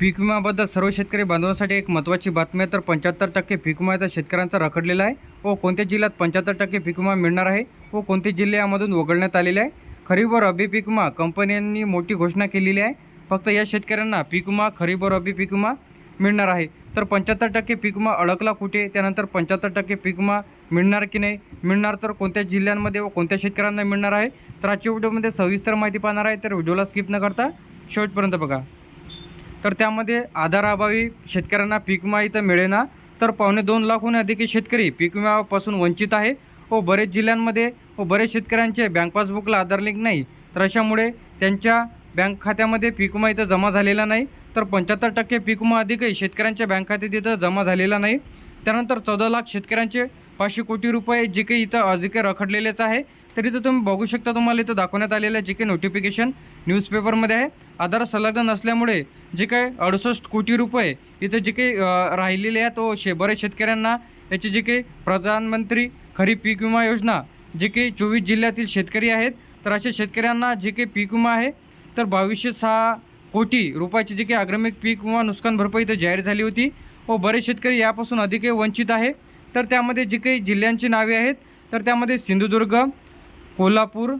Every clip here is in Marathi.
पीक विम्याबद्दल सर्व शेतकरी बांधवांसाठी एक महत्त्वाची बातमी आहे. तर पंच्याहत्तर टक्के पीक विमा आता शेतकऱ्यांचा रखडलेला आहे. व कोणत्या जिल्ह्यात पंच्याहत्तर टक्के पीक विमा मिळणार आहे? व कोणते जिल्हे यामधून वगळण्यात आलेले आहे? खरीप व रब्बी पीक विमा कंपन्यांनी मोठी घोषणा केलेली आहे. फक्त या शेतकऱ्यांना पीक विमा खरीप व रब्बी पीक विमा मिळणार आहे. तर पंच्याहत्तर टक्के पीक विमा अडकला कुठे? त्यानंतर पंच्याहत्तर टक्के पीक विमा मिळणार की नाही? मिळणार तर कोणत्या जिल्ह्यांमध्ये व कोणत्या शेतकऱ्यांना मिळणार आहे? तर आजच्या व्हिडिओमध्ये सविस्तर माहिती पाहणार आहे. तर व्हिडिओला स्किप न करता शेवटपर्यंत बघा. तर त्यामध्ये आधाराअभावी शेतकऱ्यांना पीक विमा इथं मिळेना. तर पावणे दोन लाखहून अधिक शेतकरी पीक विम्यापासून वंचित आहे. व बरेच जिल्ह्यांमध्ये व बरेच शेतकऱ्यांचे बँक पासबुकला आधार लिंक नाही. तर अशामुळे त्यांच्या बँक खात्यामध्ये पीक विमा इथं जमा झालेला नाही. तर पंच्याहत्तर टक्के पीक विमा अधिकही शेतकऱ्यांच्या बँक खात्यात इथं जमा झालेला नाही. त्यानंतर चौदा लाख शेतकऱ्यांचे पाचशे कोटी रुपये जे काही इथं अधिक रखडलेलेच आहे. तर इथं तुम्ही बघू शकता तुम्हाला इथं दाखवण्यात आलेलं जे काही नोटिफिकेशन न्यूजपेपरमध्ये आहे. आधार संलग्न नसल्यामुळे जे काही अडुसष्ट कोटी रुपये इथं जे काही राहिलेले आहेत तो शे बऱ्याच शेतकऱ्यांना याचे जे काही प्रधानमंत्री खरीप पीक विमा योजना जे काही चोवीस जिल्ह्यातील शेतकरी आहेत तर अशा शेतकऱ्यांना जे काही पीक विमा आहे तर बावीसशे सहा कोटी रुपयाची जे काही आग्रमिक पीक विमा नुकसान भरपाई इथं जाहीर झाली होती. व बरेच शेतकरी यापासून अधिकही वंचित आहे. तर त्यामध्ये जे काही जिल्ह्यांची नावे आहेत तर त्यामध्ये सिंधुदुर्ग कोल्हापूर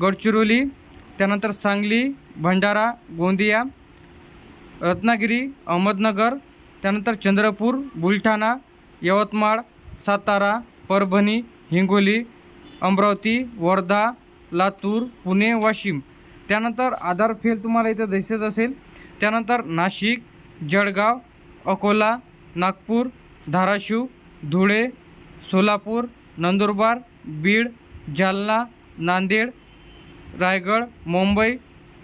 गडचिरोली त्यानंतर सांगली भंडारा गोंदिया रत्नागिरी अहमदनगर त्यानंतर चंद्रपूर बुलढाणा यवतमाळ सातारा परभणी हिंगोली अमरावती वर्धा लातूर पुणे वाशिम. त्यानंतर आधार फेल तुम्हाला इथं दिसत असेल. त्यानंतर नाशिक जळगाव अकोला नागपूर धाराशिव धुळे सोलापूर नंदुरबार बीड जालना नांदेड रायगड मुंबई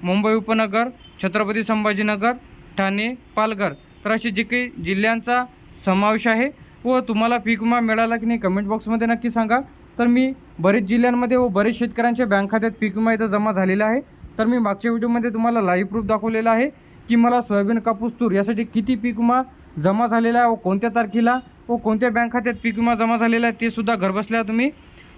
मुंबई उपनगर छत्रपती संभाजीनगर ठाणे पालघर. तर असे जे काही जिल्ह्यांचा समावेश आहे व तुम्हाला पीक विमा मिळाला की नाही कमेंट बॉक्समध्ये नक्की सांगा. तर मी बरेच जिल्ह्यांमध्ये व बरेच शेतकऱ्यांच्या बँक खात्यात पीक विमा इथं जमा झालेला आहे. तर मी मागच्या व्हिडिओमध्ये तुम्हाला लाईव्ह प्रूफ दाखवलेला आहे की मला सोयाबीन कापूस तूर यासाठी किती पीक विमा जमा झालेला आहे व कोणत्या तारखेला व कोणत्या बँक खात्यात पीक विमा जमा झालेला आहे ते सुद्धा घरबसल्या तुम्ही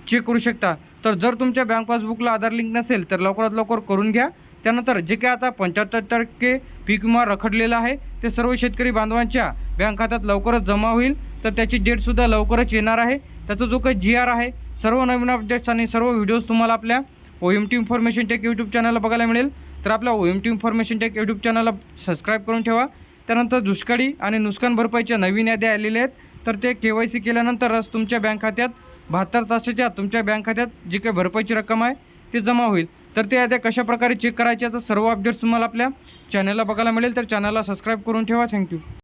चेक करू शकता. तर जर तुमच्या बँक पासबुकला आधार लिंक नसेल तर लवकरात लवकर करून घ्या. त्यानंतर जे काही आता पंच्याहत्तर टक्के पीक विमा रखडलेला आहे ते सर्व शेतकरी बांधवांच्या बँक खात्यात लवकरच जमा होईल. तर त्याची डेटसुद्धा लवकरच येणार आहे. त्याचा जो काही जी आर आहे सर्व नवीन अपडेट्स आणि सर्व व्हिडिओज तुम्हाला आपल्या O M T information tech YouTube चॅनलला बघायला मिळेल. तर आपल्या O M T information tech YouTube चॅनलला सबस्क्राईब करून ठेवा. त्यानंतर दुष्काळी आणि नुकसान भरपाईच्या नवीन याद्या आलेल्या आहेत. तर ते के वाय सी केल्यानंतरच तुमच्या बँक खात्यात बहात्तर तासाच्या तुमच्या बँक खात्यात जी काही भरपाईची रक्कम आहे ती जमा होईल. तर ते याद्या कशा प्रकारे चेक करायचे तर सर्व अपडेट्स तुम्हाला आपल्या चॅनलला बघायला मिळेल. तर चॅनलला सबस्क्राईब करून ठेवा. थँक्यू